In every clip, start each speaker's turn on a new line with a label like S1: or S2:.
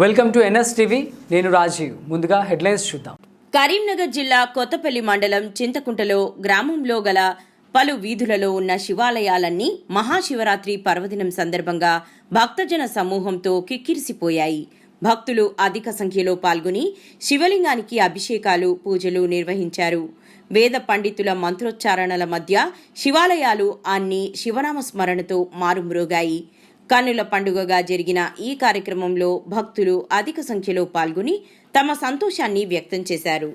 S1: Welcome to NS TV. నేను రాజీవ్. ముందుగా headlines చూద్దాం.
S2: కరీంనగర్ జిల్లా కొత్తపల్లి మండలం చింతకుంటలో గ్రామంలో గల పలు వీధులలో ఉన్న శివాలయాలన్నీ మహాశివరాత్రి పర్వదినం సందర్భంగా భక్తజన సమూహంతో కిక్కిరిసిపోయాయి. భక్తులు అధిక సంఖ్యలో పాల్గొని శివలింగానికి అభిషేకాలు పూజలు నిర్వహించారు. వేద పండితుల మంత్రోచ్చారణల మధ్య శివాలయాలు అన్ని శివనామ స్మరణతో మారుమ్రోగాయి. కన్నుల పండుగగా జరిగిన ఈ కార్యక్రమంలో భక్తులు అధిక సంఖ్యలో పాల్గొని తమ సంతోషాన్ని వ్యక్తం చేశారు.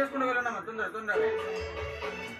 S3: చేసుకుంటూ వెళ్ళండి అమ్మ తొందర తొందరగా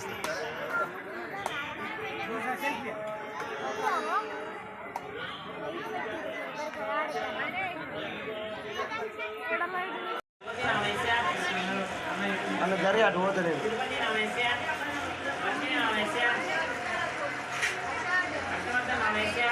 S4: пожалуйста. Anda cari aduh tadi. Malaysia.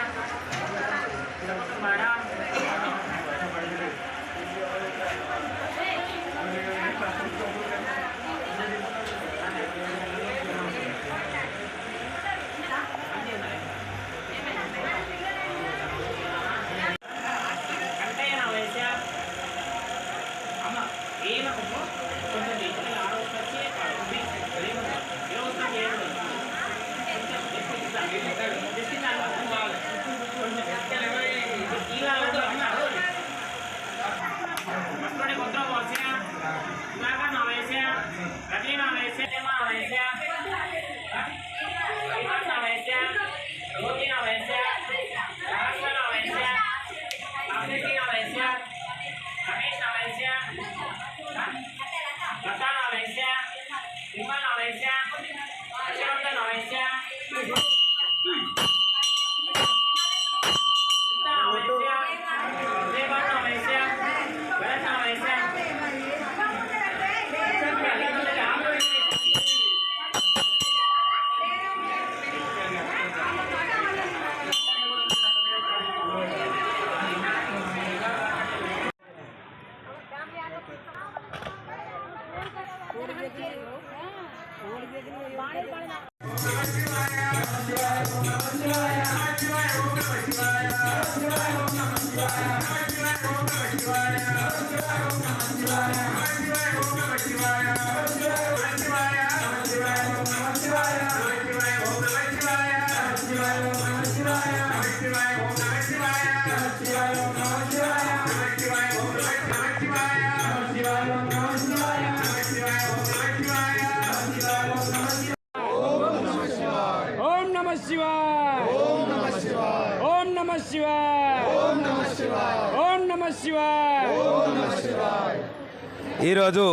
S5: ఈరోజు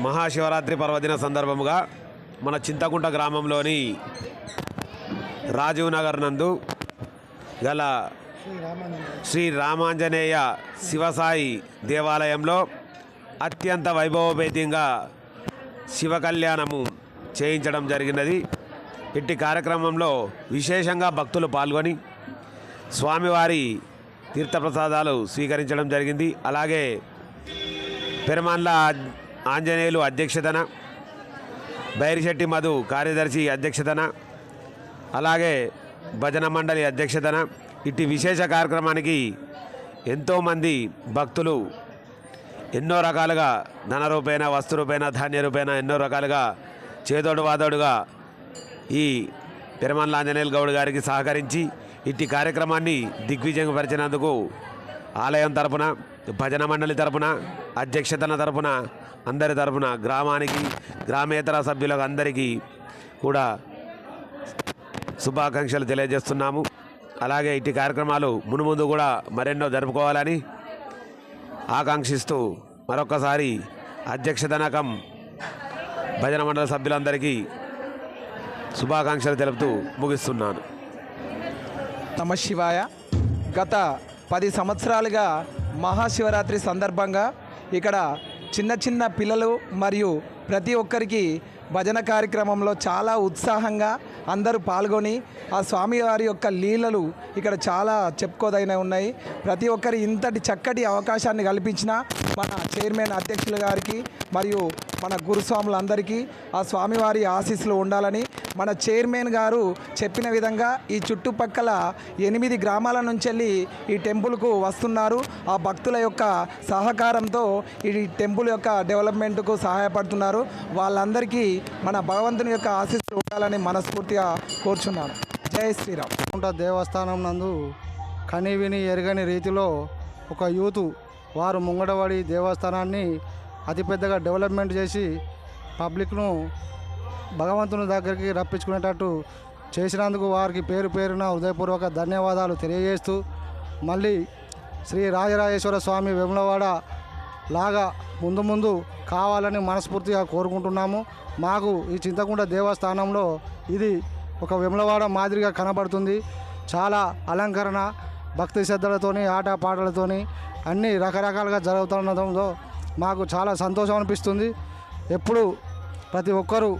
S5: మహాశివరాత్రి పర్వదిన సందర్భముగా మన చింతకుంట గ్రామంలోని రాజీవ్ నగర్ నందు గల శ్రీ రామాంజనేయ శివసాయి దేవాలయంలో అత్యంత వైభవపేతంగా శివ కళ్యాణము చేయించడం జరిగినది. ఇట్టి కార్యక్రమంలో విశేషంగా భక్తులు పాల్గొని స్వామివారి తీర్థప్రసాదాలు స్వీకరించడం జరిగింది. అలాగే పెరమాన్ల ఆంజనేయులు అధ్యక్షతన బైరిశెట్టి మధు కార్యదర్శి అధ్యక్షతన అలాగే భజన మండలి అధ్యక్షతన ఇట్టి విశేష కార్యక్రమానికి ఎంతోమంది భక్తులు ఎన్నో రకాలుగా ధన రూపేణ వస్తు రూపేణ ధాన్య రూపేణ ఎన్నో రకాలుగా చేదోడు వాదోడుగా ఈ పెరమన్ల ఆంజనేయులు గౌడ్ గారికి సహకరించి ఇట్టి కార్యక్రమాన్ని దిగ్విజయపరిచినందుకు ఆలయం తరపున భజన మండలి తరపున అధ్యక్షతన తరపున అందరి తరపున గ్రామానికి గ్రామేతర సభ్యులకు అందరికీ కూడా శుభాకాంక్షలు తెలియజేస్తున్నాము. అలాగే ఇట్టి కార్యక్రమాలు మునుముందు కూడా మరెన్నో జరుపుకోవాలని ఆకాంక్షిస్తూ మరొకసారి అధ్యక్షతనకం భజన మండలి సభ్యులందరికీ శుభాకాంక్షలు తెలుపుతూ ముగిస్తున్నాను.
S6: నమ శివాయ. గత పది సంవత్సరాలుగా మహాశివరాత్రి సందర్భంగా ఇక్కడ చిన్న చిన్న పిల్లలు మరియు ప్రతి ఒక్కరికి భజన కార్యక్రమంలో చాలా ఉత్సాహంగా అందరూ పాల్గొని ఆ స్వామివారి యొక్క లీలలు ఇక్కడ చాలా చెప్పుకోదైన ఉన్నాయి. ప్రతి ఒక్కరి ఇంతటి చక్కటి అవకాశాన్ని కల్పించిన మన చైర్మన్ అధ్యక్షులు గారికి మరియు మన గురుస్వాములందరికీ ఆ స్వామివారి ఆశీస్సులు ఉండాలని మన చైర్మన్ గారు చెప్పిన విధంగా ఈ చుట్టుపక్కల ఎనిమిది గ్రామాల నుంచి వెళ్ళి ఈ టెంపుల్కు వస్తున్నారు. ఆ భక్తుల యొక్క సహకారంతో ఈ టెంపుల్ యొక్క డెవలప్మెంట్కు సహాయపడుతున్నారు. వాళ్ళందరికీ మన భగవంతుని యొక్క ఆశీస్సులు ఉండాలని మనస్ఫూర్తిగా కోరుచున్నాను. జై శ్రీరామ్.
S7: కుంట దేవస్థానం నందు కని విని ఎరగని రీతిలో ఒక యూత్ వారు ముంగడవాడి దేవస్థానాన్ని అతిపెద్దగా డెవలప్మెంట్ చేసి పబ్లిక్ను భగవంతుని దగ్గరికి రప్పించుకునేటట్టు చేసినందుకు వారికి పేరు పేరున హృదయపూర్వక ధన్యవాదాలు తెలియజేస్తూ మళ్ళీ శ్రీ రాజరాజేశ్వర స్వామి వెములవాడ లాగా ముందు ముందు కావాలని మనస్ఫూర్తిగా కోరుకుంటున్నాము. మాకు ఈ చింతకుంట దేవస్థానంలో ఇది ఒక వెములవాడ మాదిరిగా కనబడుతుంది. చాలా అలంకరణ భక్తి శ్రద్ధలతోని ఆటపాటలతోని అన్నీ రకరకాలుగా జరుగుతుండటంతో మాకు చాలా సంతోషం అనిపిస్తుంది. ఎప్పుడు ప్రతి ఒక్కరూ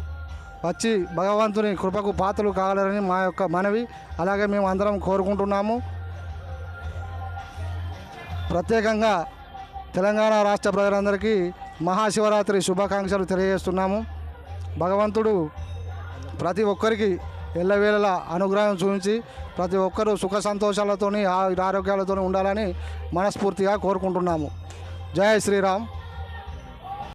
S7: వచ్చి భగవంతుని కృపకు పాత్రలు కావాలని మా యొక్క మనవి. అలాగే మేము అందరం కోరుకుంటున్నాము. ప్రత్యేకంగా తెలంగాణ రాష్ట్ర ప్రజలందరికీ మహాశివరాత్రి శుభాకాంక్షలు తెలియజేస్తున్నాము. భగవంతుడు ప్రతి ఒక్కరికి ఎల్లవేళలా అనుగ్రహం చూపించి ప్రతి ఒక్కరూ సుఖ సంతోషాలతోని ఆరోగ్యాలతో ఉండాలని మనస్ఫూర్తిగా కోరుకుంటున్నాము. జయ శ్రీరామ్.